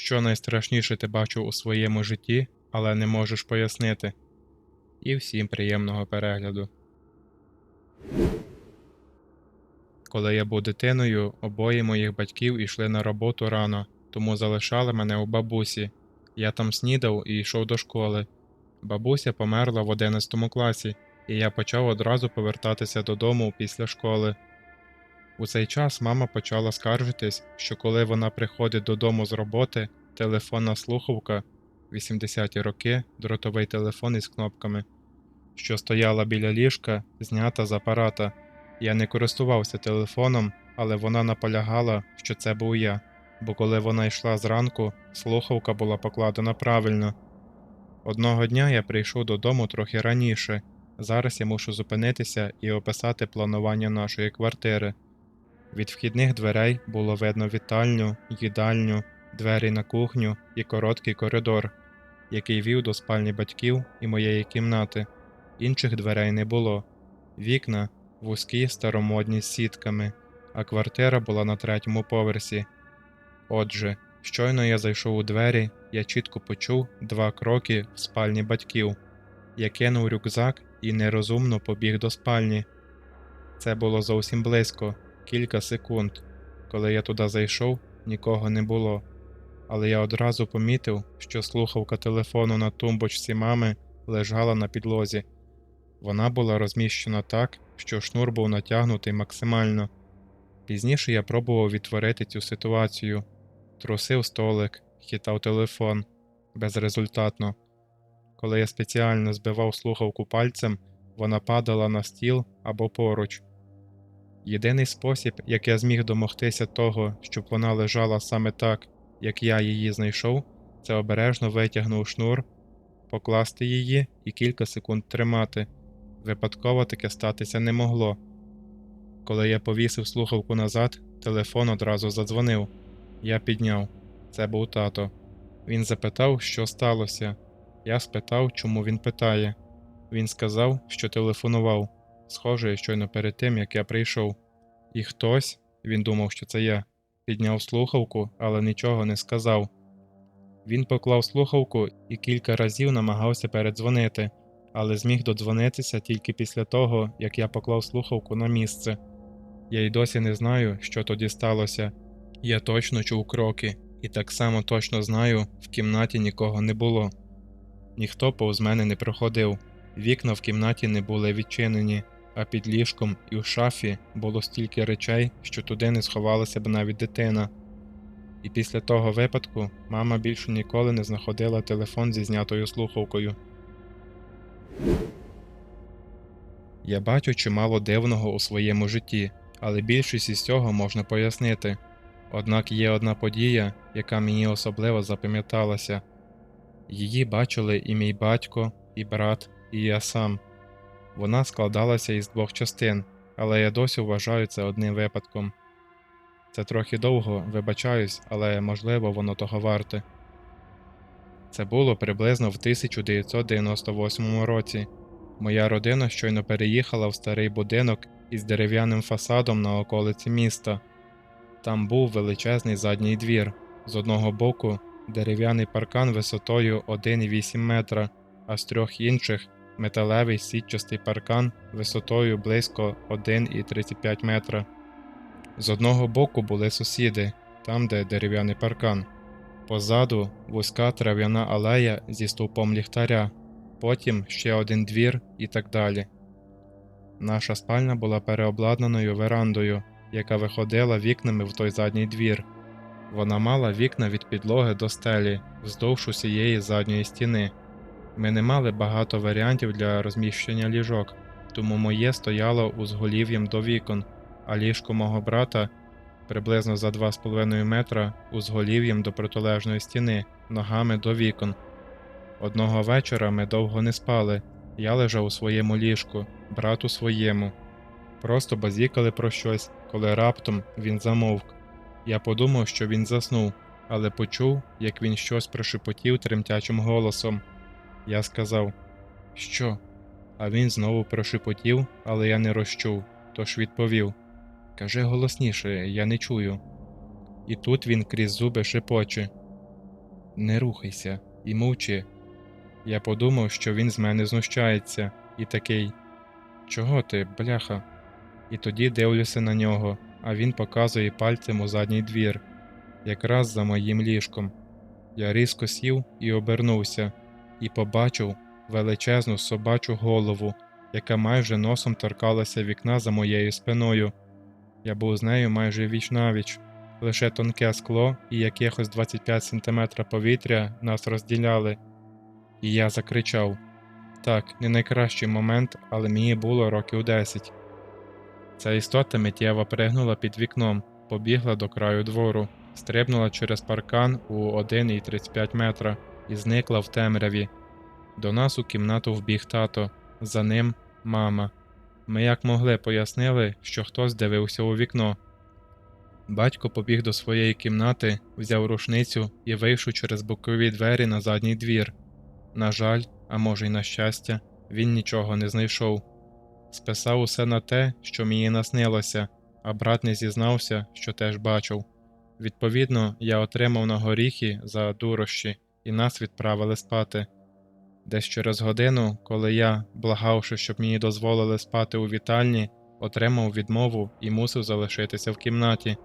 що найстрашніше ти бачив у своєму житті, але не можеш пояснити. І всім приємного перегляду. Коли я був дитиною, обоє моїх батьків ішли на роботу рано, тому залишали мене у бабусі. Я там снідав і йшов до школи. Бабуся померла в 11 класі, і я почав одразу повертатися додому після школи. У цей час мама почала скаржитись, що коли вона приходить додому з роботи, телефонна слухавка 80-ті роки, дротовий телефон із кнопками, що стояла біля ліжка, знята з апарата. Я не користувався телефоном, але вона наполягала, що це був я, бо коли вона йшла зранку, слухавка була покладена правильно. Одного дня я прийшов додому трохи раніше. Зараз я мушу зупинитися і описати планування нашої квартири. Від вхідних дверей було видно вітальню, їдальню, двері на кухню і короткий коридор, який вів до спальні батьків і моєї кімнати. Інших дверей не було. Вікна вузькі старомодні з сітками, а квартира була на третьому поверсі. Отже, щойно я зайшов у двері, я чітко почув два кроки в спальні батьків. Я кинув рюкзак і нерозумно побіг до спальні. Це було зовсім близько, кілька секунд. Коли я туди зайшов, нікого не було. Але я одразу помітив, що слухавка телефону на тумбочці мами лежала на підлозі. Вона була розміщена так, що шнур був натягнутий максимально. Пізніше я пробував відтворити цю ситуацію, трусив столик, хитав телефон безрезультатно. Коли я спеціально збивав слухавку пальцем, вона падала на стіл або поруч. Єдиний спосіб, як я зміг домогтися того, щоб вона лежала саме так, як я її знайшов, це обережно витягнув шнур, покласти її і кілька секунд тримати. Випадково таке статися не могло. Коли я повісив слухавку назад, телефон одразу задзвонив. Я підняв. Це був тато. Він запитав, що сталося. Я спитав, чому він питає. Він сказав, що телефонував, схоже, щойно перед тим, як я прийшов. І хтось, він думав, що це я, підняв слухавку, але нічого не сказав. Він поклав слухавку і кілька разів намагався передзвонити, але зміг додзвонитися тільки після того, як я поклав слухавку на місце. Я й досі не знаю, що тоді сталося. Я точно чув кроки, і так само точно знаю, в кімнаті нікого не було. Ніхто повз мене не проходив, вікна в кімнаті не були відчинені, а під ліжком і в шафі було стільки речей, що туди не сховалася б навіть дитина. І після того випадку мама більше ніколи не знаходила телефон зі знятою слухавкою. Я бачу чимало дивного у своєму житті, але більшість із цього можна пояснити. Однак є одна подія, яка мені особливо запам'яталася. Її бачили і мій батько, і брат, і я сам. Вона складалася із двох частин, але я досі вважаю це одним випадком. Це трохи довго, вибачаюсь, але можливо воно того варте. Це було приблизно в 1998 році. Моя родина щойно переїхала в старий будинок із дерев'яним фасадом на околиці міста. Там був величезний задній двір. З одного боку дерев'яний паркан висотою 1,8 метра, а з трьох інших металевий сітчастий паркан висотою близько 1,35 метра. З одного боку були сусіди, там, де дерев'яний паркан. Позаду вузька трав'яна алея зі стовпом ліхтаря, потім ще один двір і так далі. Наша спальня була переобладнаною верандою, яка виходила вікнами в той задній двір. Вона мала вікна від підлоги до стелі вздовж усієї задньої стіни. Ми не мали багато варіантів для розміщення ліжок, тому моє стояло узголів'ям до вікон, а ліжко мого брата приблизно за 2,5 метра узголів'ям до протилежної стіни, ногами до вікон. Одного вечора ми довго не спали. Я лежав у своєму ліжку, брат у своєму. Просто базікали про щось, коли раптом він замовк. Я подумав, що він заснув, але почув, як він щось прошепотів тремтячим голосом. Я сказав, Що? А він знову прошепотів, але я не розчув, тож відповів Кажи голосніше, я не чую. І тут він крізь зуби шепоче. не рухайся і мовчи. Я подумав, що він з мене знущається, і такий Чого ти, бляха? І тоді дивлюся на нього, а він показує пальцем у задній двір, якраз за моїм ліжком. Я різко сів і обернувся, і побачив величезну собачу голову, яка майже носом торкалася вікна за моєю спиною. Я був з нею майже віч навіч, лише тонке скло і якихось 25 см повітря нас розділяли. І я закричав так, не найкращий момент, але мені було років 10. Ця істота миттєво пригнула під вікном, побігла до краю двору, стрибнула через паркан у 1,35 метра і зникла в темряві. До нас у кімнату вбіг тато, за ним мама. Ми як могли пояснили, що хтось дивився у вікно. Батько побіг до своєї кімнати, взяв рушницю і вийшов через бокові двері на задній двір. На жаль, а може й на щастя, він нічого не знайшов. Списав усе на те, що мені наснилося, а брат не зізнався, що теж бачив. Відповідно, я отримав на горіхи за дурощі, і нас відправили спати. Десь через годину, коли я, благавши, щоб мені дозволили спати у вітальні, отримав відмову і мусив залишитися в кімнаті.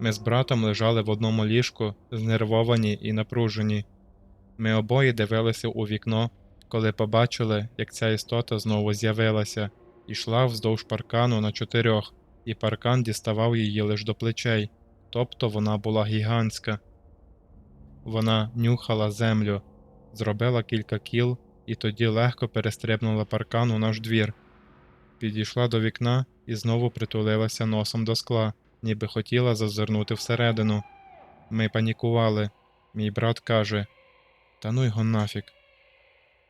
Ми з братом лежали в одному ліжку, знервовані і напружені. Ми обоє дивилися у вікно, коли побачили, як ця істота знову з'явилася, йшла вздовж паркану на чотирьох, і паркан діставав її лише до плечей, тобто вона була гігантська. Вона нюхала землю, зробила кілька кіл і тоді легко перестрибнула паркан у наш двір. Підійшла до вікна і знову притулилася носом до скла, ніби хотіла зазирнути всередину. Ми панікували. Мій брат каже: Та ну його нафіг.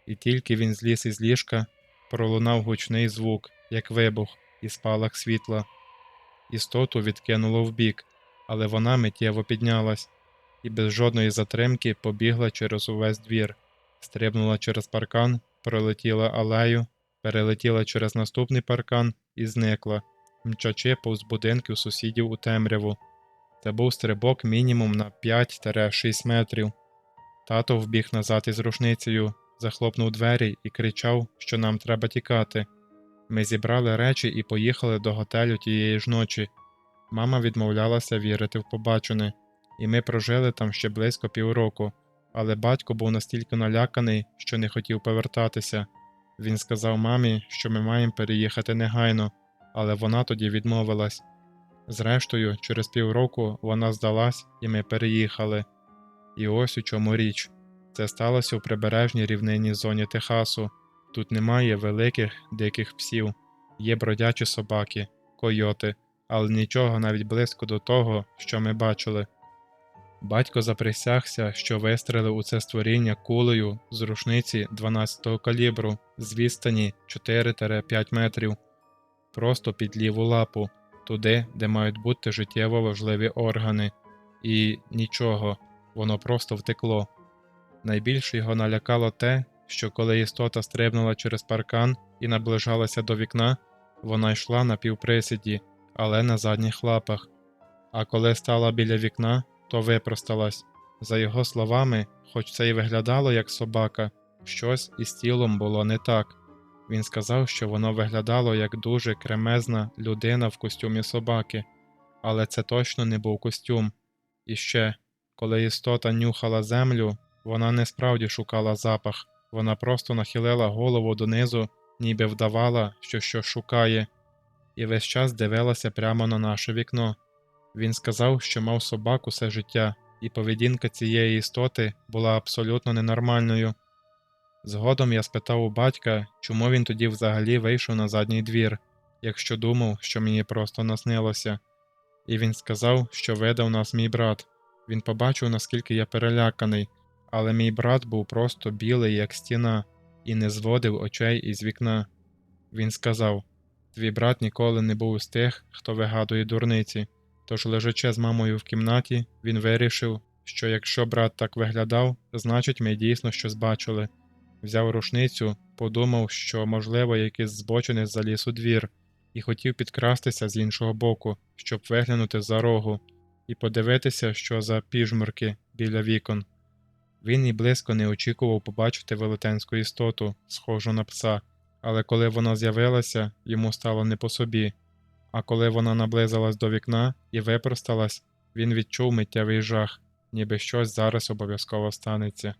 І тільки він зліз із ліжка, пролунав гучний звук, як вибух, і спалах світла. Істоту відкинуло вбік, але вона миттєво піднялась і без жодної затримки побігла через увесь двір, стрибнула через паркан, пролетіла алею, перелетіла через наступний паркан і зникла, мчачи повз будинків сусідів у темряву. Це був стрибок мінімум на 5-6 метрів. Тато вбіг назад із рушницею, захлопнув двері і кричав, що нам треба тікати. Ми зібрали речі і поїхали до готелю тієї ж ночі. Мама відмовлялася вірити в побачене, і ми прожили там ще близько півроку, але батько був настільки наляканий, що не хотів повертатися. Він сказав мамі, що ми маємо переїхати негайно, але вона тоді відмовилась. Зрештою, через півроку вона здалась, і ми переїхали. І ось у чому річ. Це сталося у прибережній рівнинній зоні Техасу. Тут немає великих диких псів, є бродячі собаки, койоти, але нічого навіть близько до того, що ми бачили. Батько заприсягся, що вистрелив у це створіння кулею з рушниці 12-го калібру з відстані 4-5 метрів, просто під ліву лапу, туди, де мають бути життєво важливі органи, і нічого, воно просто втекло. Найбільше його налякало те, що коли істота стрибнула через паркан і наближалася до вікна, вона йшла на півприсіді, але на задніх лапах. А коли стала біля вікна, то випросталась. За його словами, хоч це й виглядало як собака, щось із тілом було не так. Він сказав, що воно виглядало як дуже кремезна людина в костюмі собаки, але це точно не був костюм. І ще, коли істота нюхала землю, вона не справді шукала запах, вона просто нахилила голову донизу, ніби вдавала, що щось шукає, і весь час дивилася прямо на наше вікно. Він сказав, що мав собаку все життя, і поведінка цієї істоти була абсолютно ненормальною. Згодом я спитав у батька, чому він тоді взагалі вийшов на задній двір, якщо думав, що мені просто наснилося. І він сказав, що видав нас мій брат. Він побачив, наскільки я переляканий, але мій брат був просто білий, як стіна, і не зводив очей із вікна. Він сказав: Твій брат ніколи не був з тих, хто вигадує дурниці. Тож, лежачи з мамою в кімнаті, він вирішив, що якщо брат так виглядав, значить ми дійсно щось бачили. Взяв рушницю, подумав, що, можливо, якийсь збочинець заліз у двір, і хотів підкрастися з іншого боку, щоб виглянути за рогу, і подивитися, що за піжмурки біля вікон. Він і близько не очікував побачити велетенську істоту, схожу на пса, але коли вона з'явилася, йому стало не по собі. А коли вона наблизилась до вікна і випросталась, він відчув миттєвий жах, ніби щось зараз обов'язково станеться.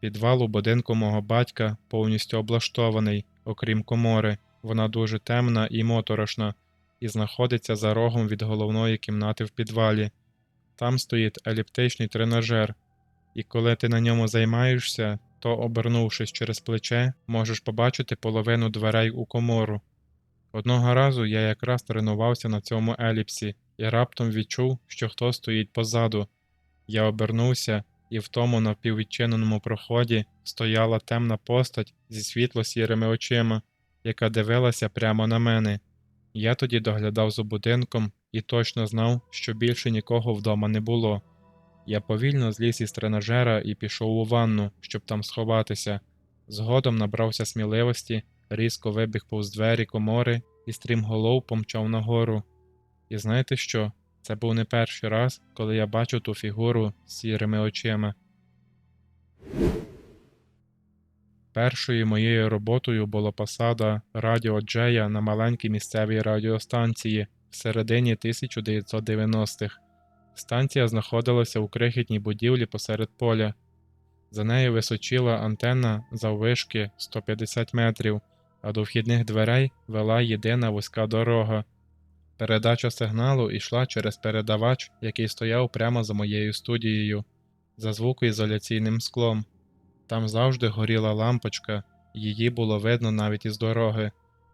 Підвал у будинку мого батька повністю облаштований, окрім комори. Вона дуже темна і моторошна, і знаходиться за рогом від головної кімнати в підвалі. Там стоїть еліптичний тренажер, і коли ти на ньому займаєшся, то, обернувшись через плече, можеш побачити половину дверей у комору. Одного разу я якраз тренувався на цьому еліпсі і раптом відчув, що хтось стоїть позаду. Я обернувся, і в тому напіввідчиненому проході стояла темна постать зі світло-сірими очима, яка дивилася прямо на мене. Я тоді доглядав за будинком і точно знав, що більше нікого вдома не було. Я повільно зліз із тренажера і пішов у ванну, щоб там сховатися. Згодом набрався сміливості, різко вибіг повз двері комори і стрімголов помчав нагору. І знаєте що? Це був не перший раз, коли я бачив ту фігуру з сірими очима. Першою моєю роботою була посада радіо Джея на маленькій місцевій радіостанції в середині 1990-х. Станція знаходилася у крихітній будівлі посеред поля. За нею височила антенна заввишки 150 метрів, а до вхідних дверей вела єдина вузька дорога. Передача сигналу йшла через передавач, який стояв прямо за моєю студією, за звукоізоляційним склом. Там завжди горіла лампочка, її було видно навіть із дороги.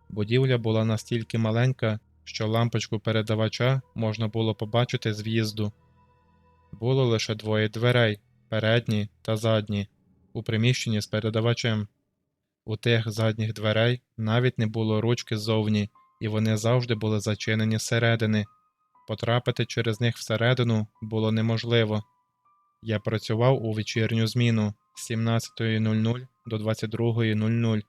Будівля була настільки маленька, що лампочку передавача можна було побачити з в'їзду. Було лише двоє дверей передні та задні, у приміщенні з передавачем. У тих задніх дверей навіть не було ручки ззовні, і вони завжди були зачинені зсередини. Потрапити через них всередину було неможливо. Я працював у вечірню зміну з 17.00 до 22.00.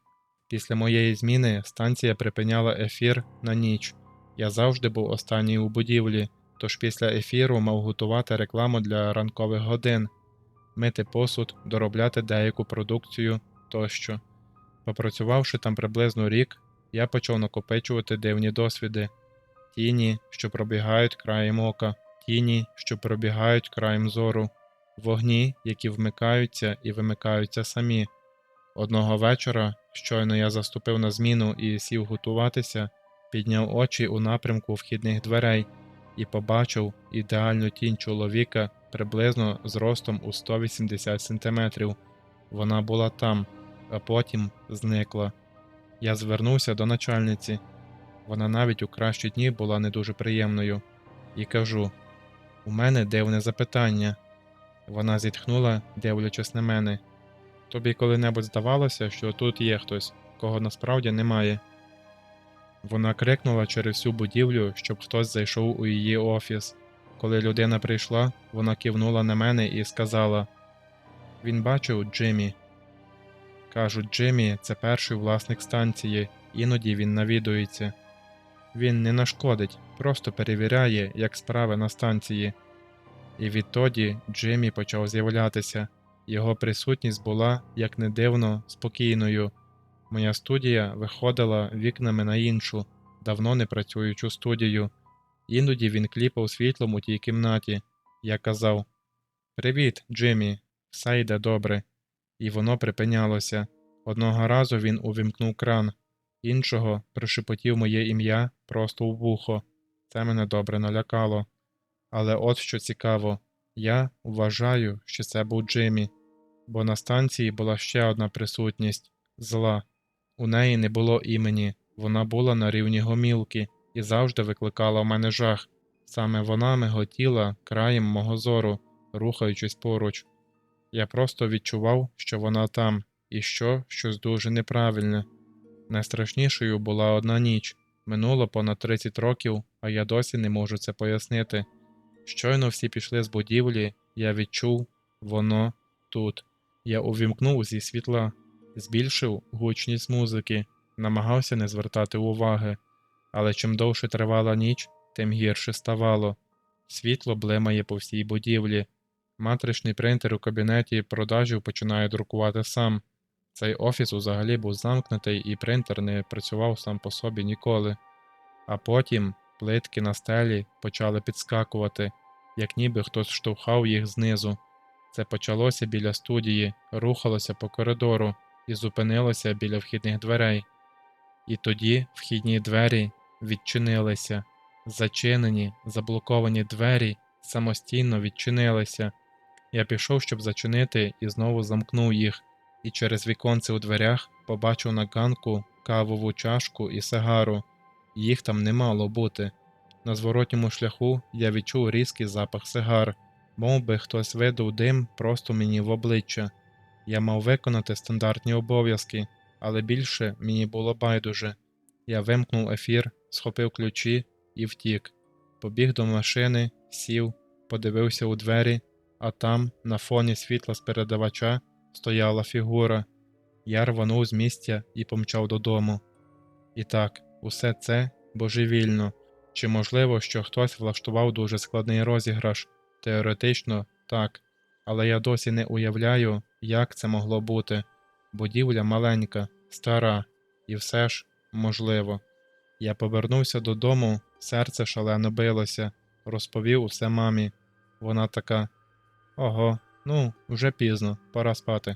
Після моєї зміни станція припиняла ефір на ніч. Я завжди був останній у будівлі, тож після ефіру мав готувати рекламу для ранкових годин, мити посуд, доробляти деяку продукцію тощо. Попрацювавши там приблизно рік, я почав накопичувати дивні досвіди, тіні, що пробігають краєм ока, тіні, що пробігають краєм зору, вогні, які вмикаються і вимикаються самі. Одного вечора, щойно я заступив на зміну і сів готуватися, підняв очі у напрямку вхідних дверей і побачив ідеальну тінь чоловіка приблизно з ростом у 180 см. Вона була там, а потім зникла. Я звернувся до начальниці. Вона навіть у кращі дні була не дуже приємною, і кажу: У мене дивне запитання. Вона зітхнула, дивлячись на мене. Тобі коли-небудь здавалося, що тут є хтось, кого насправді немає. Вона крикнула через всю будівлю, щоб хтось зайшов у її офіс. Коли людина прийшла, вона кивнула на мене і сказала: Він бачив Джиммі. Кажуть, Джиммі це перший власник станції, іноді він навідується. Він не нашкодить, просто перевіряє, як справи на станції. І відтоді Джиммі почав з'являтися. Його присутність була, як не дивно, спокійною. Моя студія виходила вікнами на іншу, давно не працюючу студію. Іноді він кліпав світлом у тій кімнаті. Я казав: Привіт, Джиммі, все йде добре. І воно припинялося. Одного разу він увімкнув кран, іншого прошепотів моє ім'я просто у вухо. Це мене добре налякало. Але от що цікаво, я вважаю, що це був Джиммі, бо на станції була ще одна присутність зла. У неї не було імені, вона була на рівні гомілки і завжди викликала в мене жах. Саме вона миготіла краєм мого зору, рухаючись поруч. Я просто відчував, що вона там, і що щось дуже неправильне. Найстрашнішою була одна ніч. Минуло понад 30 років, а я досі не можу це пояснити. Щойно всі пішли з будівлі, я відчув воно тут. Я увімкнув усі світла, збільшив гучність музики, намагався не звертати уваги, але чим довше тривала ніч, тим гірше ставало. Світло блимає по всій будівлі. Матричний принтер у кабінеті продажів починає друкувати сам. Цей офіс взагалі був замкнутий і принтер не працював сам по собі ніколи. А потім плитки на стелі почали підскакувати, як ніби хтось штовхав їх знизу. Це почалося біля студії, рухалося по коридору і зупинилося біля вхідних дверей. І тоді вхідні двері відчинилися. Зачинені, заблоковані двері самостійно відчинилися. Я пішов, щоб зачинити, і знову замкнув їх, і через віконце у дверях побачив на ганку кавову чашку і сигару. Їх там не мало бути. На зворотньому шляху я відчув різкий запах сигар, мов би хтось видав дим просто мені в обличчя. Я мав виконати стандартні обов'язки, але більше мені було байдуже. Я вимкнув ефір, схопив ключі і втік. Побіг до машини, сів, подивився у двері, а там, на фоні світла з передавача, стояла фігура. Я рванув з місця і помчав додому. І так, усе це божевільно. Чи можливо, що хтось влаштував дуже складний розіграш? Теоретично, так. Але я досі не уявляю, як це могло бути. Будівля маленька, стара, і все ж можливо. Я повернувся додому, серце шалено билося, розповів усе мамі. Вона така: Ого, ну, вже пізно, пора спати.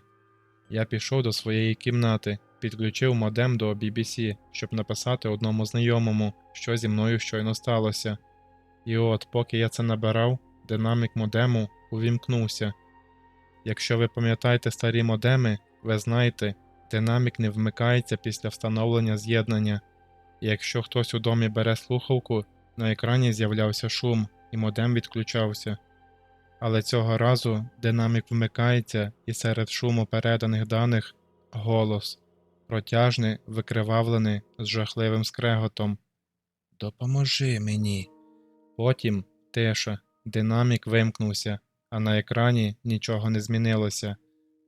Я пішов до своєї кімнати, підключив модем до BBC, щоб написати одному знайомому, що зі мною щойно сталося. І от, поки я це набирав, динамік модему увімкнувся. Якщо ви пам'ятаєте старі модеми, ви знаєте, динамік не вмикається після встановлення з'єднання. І якщо хтось у домі бере слухавку, на екрані з'являвся шум, і модем відключався. Але цього разу динамік вмикається, і серед шуму переданих даних голос, протяжний, викривавлений з жахливим скреготом. Допоможи мені. Потім тиша, динамік вимкнувся, а на екрані нічого не змінилося.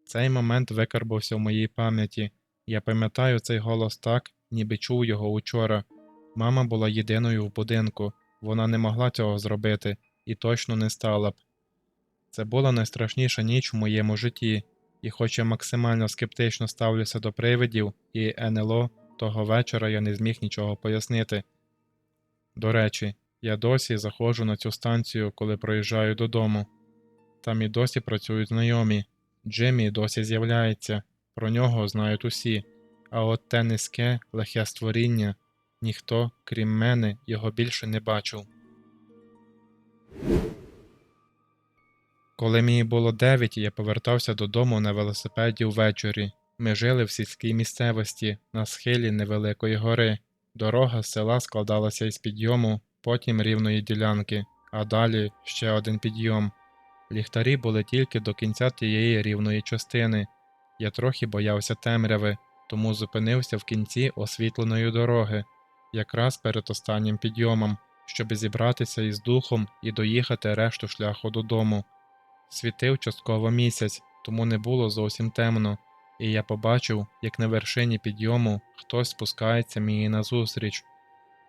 Цей момент викарбався в моїй пам'яті. Я пам'ятаю цей голос так, ніби чув його учора. Мама була єдиною в будинку, вона не могла цього зробити і точно не стала б. Це була найстрашніша ніч в моєму житті, і хоч я максимально скептично ставлюся до привидів і НЛО, того вечора я не зміг нічого пояснити. До речі, я досі заходжу на цю станцію, коли проїжджаю додому. Там і досі працюють знайомі. Джиммі досі з'являється, про нього знають усі, а от те низьке, лихе створіння ніхто, крім мене, його більше не бачив. Коли мені було дев'ять, я повертався додому на велосипеді ввечері. Ми жили в сільській місцевості на схилі невеликої гори. Дорога з села складалася із підйому, потім рівної ділянки, а далі ще один підйом. Ліхтарі були тільки до кінця тієї рівної частини. Я трохи боявся темряви, тому зупинився в кінці освітленої дороги, якраз перед останнім підйомом, щоб зібратися із духом і доїхати решту шляху додому. Світив частково місяць, тому не було зовсім темно, і я побачив, як на вершині підйому хтось спускається мені назустріч.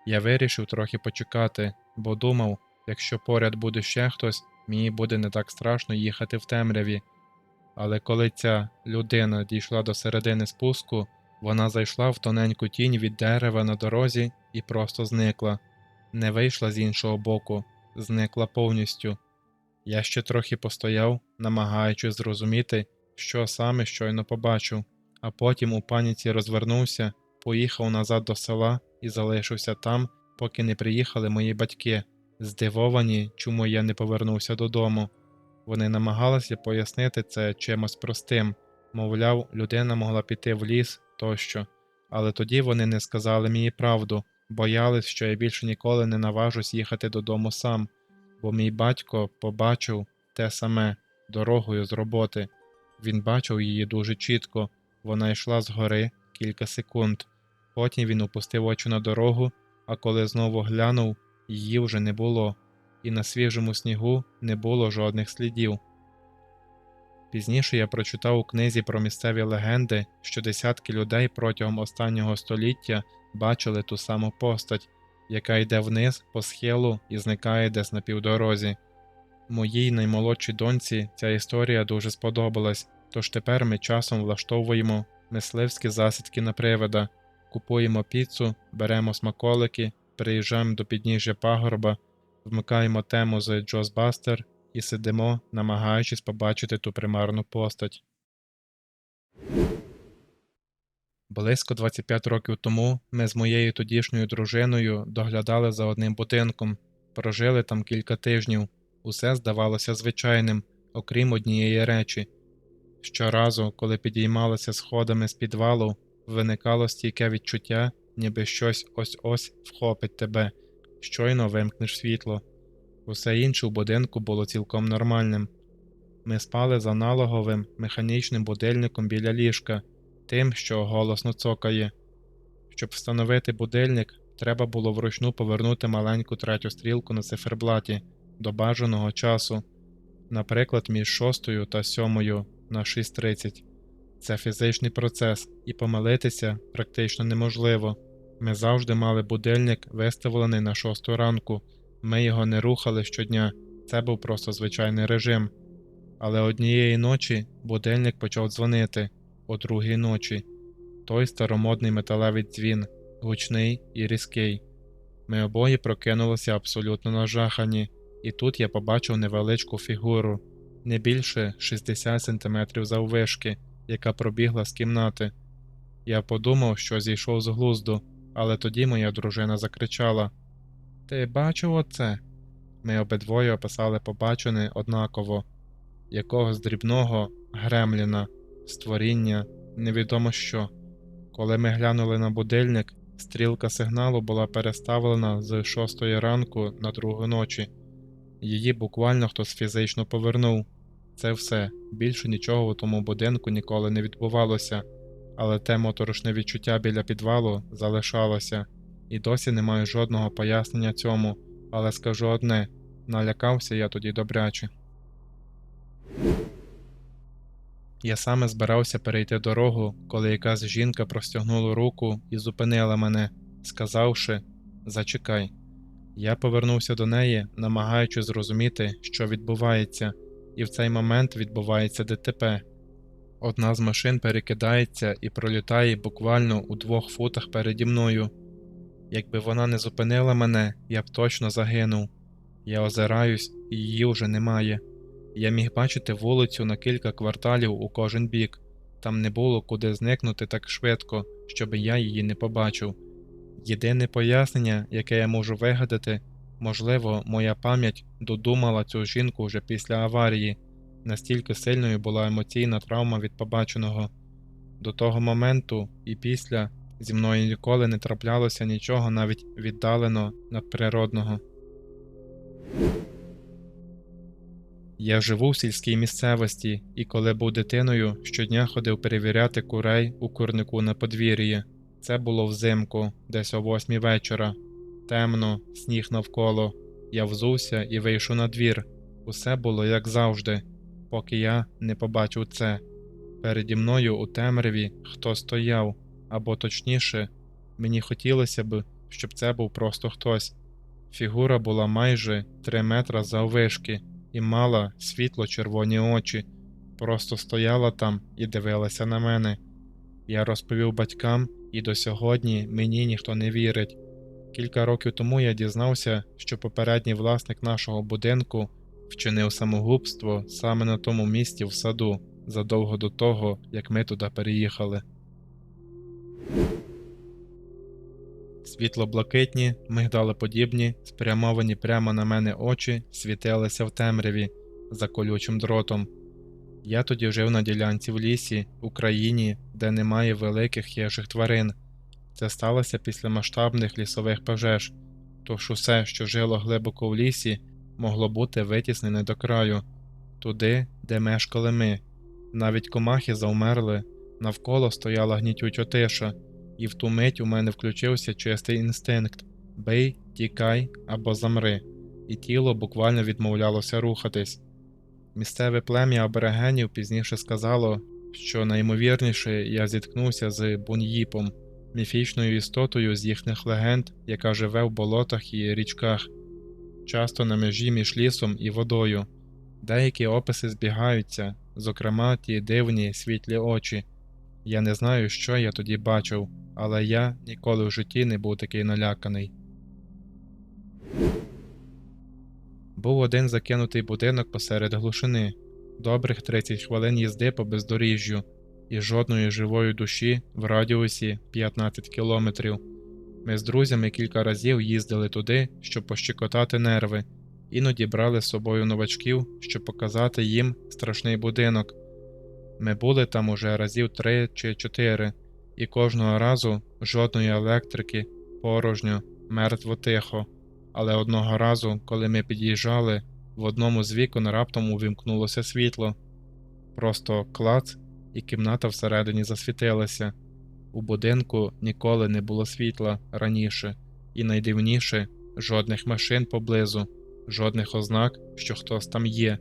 Я вирішив трохи почекати, бо думав, якщо поряд буде ще хтось, мені буде не так страшно їхати в темряві. Але коли ця людина дійшла до середини спуску, вона зайшла в тоненьку тінь від дерева на дорозі і просто зникла. Не вийшла з іншого боку, зникла повністю. Я ще трохи постояв, намагаючись зрозуміти, що саме щойно побачив, а потім у паніці розвернувся, поїхав назад до села і залишився там, поки не приїхали мої батьки, здивовані, чому я не повернувся додому. Вони намагалися пояснити це чимось простим, мовляв, людина могла піти в ліс тощо, але тоді вони не сказали мені правду, боялись, що я більше ніколи не наважусь їхати додому сам бо мій батько побачив те саме дорогою з роботи. Він бачив її дуже чітко, вона йшла згори кілька секунд. Потім він опустив очі на дорогу, а коли знову глянув, її вже не було, і на свіжому снігу не було жодних слідів. Пізніше я прочитав у книзі про місцеві легенди, що десятки людей протягом останнього століття бачили ту саму постать, яка йде вниз по схилу і зникає десь на півдорозі. Моїй наймолодшій доньці ця історія дуже сподобалась, тож тепер ми часом влаштовуємо мисливські засідки на привида, купуємо піцу, беремо смаколики, приїжджаємо до підніжжя пагорба, вмикаємо тему з Джозбастер і сидимо, намагаючись побачити ту примарну постать. Близько 25 років тому ми з моєю тодішньою дружиною доглядали за одним будинком, прожили там кілька тижнів. Усе здавалося звичайним, окрім однієї речі. Щоразу, коли підіймалися сходами з підвалу, виникало стійке відчуття, ніби щось ось ось вхопить тебе, щойно вимкнеш світло. Усе інше у будинку було цілком нормальним. Ми спали з аналоговим механічним будильником біля ліжка, тим, що голосно цокає. Щоб встановити будильник, треба було вручну повернути маленьку третю стрілку на циферблаті до бажаного часу, наприклад, між 6 та 7 на 6.30. Це фізичний процес, і помилитися практично неможливо. Ми завжди мали будильник виставлений на 6 ранку, ми його не рухали щодня, це був просто звичайний режим. Але однієї ночі будильник почав дзвонити о другій ночі. Той старомодний металевий дзвін, гучний і різкий. Ми обоє прокинулися абсолютно нажахані, і тут я побачив невеличку фігуру, не більше 60 см заввишки, яка пробігла з кімнати. Я подумав, що зійшов з глузду, але тоді моя дружина закричала: Ти бачив оце? Ми обидвоє описали побачене однаково якогось дрібного гремліна, створіння, невідомо що. Коли ми глянули на будильник, стрілка сигналу була переставлена з 6 ранку на другу ночі. Її буквально хтось фізично повернув. Це все, більше нічого у тому будинку ніколи не відбувалося, але те моторошне відчуття біля підвалу залишалося, і досі не маю жодного пояснення цьому, але скажу одне налякався я тоді добряче. Я саме збирався перейти дорогу, коли якась жінка простягнула руку і зупинила мене, сказавши Зачекай. Я повернувся до неї, намагаючись зрозуміти, що відбувається, і в цей момент відбувається ДТП. Одна з машин перекидається і пролітає буквально у двох футах переді мною. Якби вона не зупинила мене, я б точно загинув. Я озираюсь, і її вже немає. Я міг бачити вулицю на кілька кварталів у кожен бік, там не було куди зникнути так швидко, щоб я її не побачив. Єдине пояснення, яке я можу вигадати, можливо, моя пам'ять додумала цю жінку вже після аварії, настільки сильною була емоційна травма від побаченого. До того моменту і після зі мною ніколи не траплялося нічого навіть віддалено надприродного. Я живу в сільській місцевості, і коли був дитиною, щодня ходив перевіряти курей у курнику на подвір'ї. Це було взимку, десь о восьмій вечора. Темно, сніг навколо. Я взувся і вийшов на двір. Усе було як завжди, поки я не побачив це. Переді мною у темряві хто стояв, або точніше, мені хотілося б, щоб це був просто хтось. Фігура була майже три метра заввишки і мала світло червоні очі, просто стояла там і дивилася на мене. Я розповів батькам, і до сьогодні мені ніхто не вірить. Кілька років тому я дізнався, що попередній власник нашого будинку вчинив самогубство саме на тому місці в саду задовго до того, як ми туди переїхали. Світло-блакитні, мигдалоподібні, спрямовані прямо на мене очі, світилися в темряві за колючим дротом. Я тоді жив на ділянці в лісі, в Україні, де немає великих хижих тварин. Це сталося після масштабних лісових пожеж, тож усе, що жило глибоко в лісі, могло бути витіснене до краю, туди, де мешкали ми. Навіть комахи завмерли, навколо стояла гнітюча тиша і в ту мить у мене включився чистий інстинкт бий, тікай або замри, і тіло буквально відмовлялося рухатись. Місцеве плем'я аборигенів пізніше сказало, що найімовірніше я зіткнувся з буньїпом. міфічною істотою з їхніх легенд, яка живе в болотах і річках, часто на межі між лісом і водою. Деякі описи збігаються, зокрема ті дивні світлі очі. Я не знаю, що я тоді бачив, але я ніколи в житті не був такий наляканий. Був один закинутий будинок посеред глушини, добрих 30 хвилин їзди по бездоріжжю, і жодної живої душі в радіусі 15 кілометрів. Ми з друзями кілька разів їздили туди, щоб пощекотати нерви, іноді брали з собою новачків, щоб показати їм страшний будинок. Ми були там уже разів три чи чотири, і кожного разу жодної електрики, порожньо, мертво тихо. Але одного разу, коли ми під'їжджали, в одному з вікон раптом увімкнулося світло. Просто клац, і кімната всередині засвітилася. У будинку ніколи не було світла раніше, і найдивніше жодних машин поблизу, жодних ознак, що хтось там є.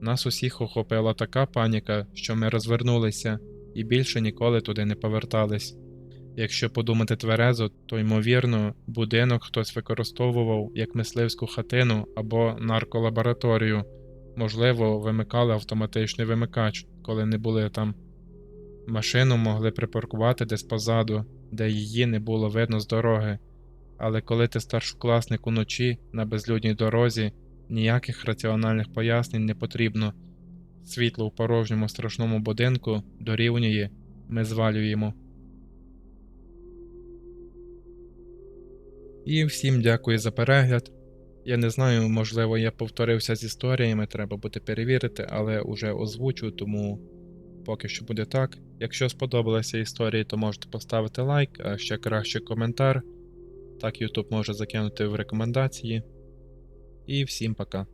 Нас усіх охопила така паніка, що ми розвернулися і більше ніколи туди не повертались. Якщо подумати тверезо, то ймовірно, будинок хтось використовував як мисливську хатину або нарколабораторію, можливо, вимикали автоматичний вимикач, коли не були там. Машину могли припаркувати десь позаду, де її не було видно з дороги. Але коли ти старшокласник уночі на безлюдній дорозі, ніяких раціональних пояснень не потрібно. Світло в порожньому страшному будинку дорівнює, ми звалюємо. І всім дякую за перегляд. Я не знаю, можливо, я повторився з історіями, треба буде перевірити, але уже озвучу, тому поки що буде так. Якщо сподобалася історія, то можете поставити лайк, а ще краще коментар. Так YouTube може закинути в рекомендації. І всім пока.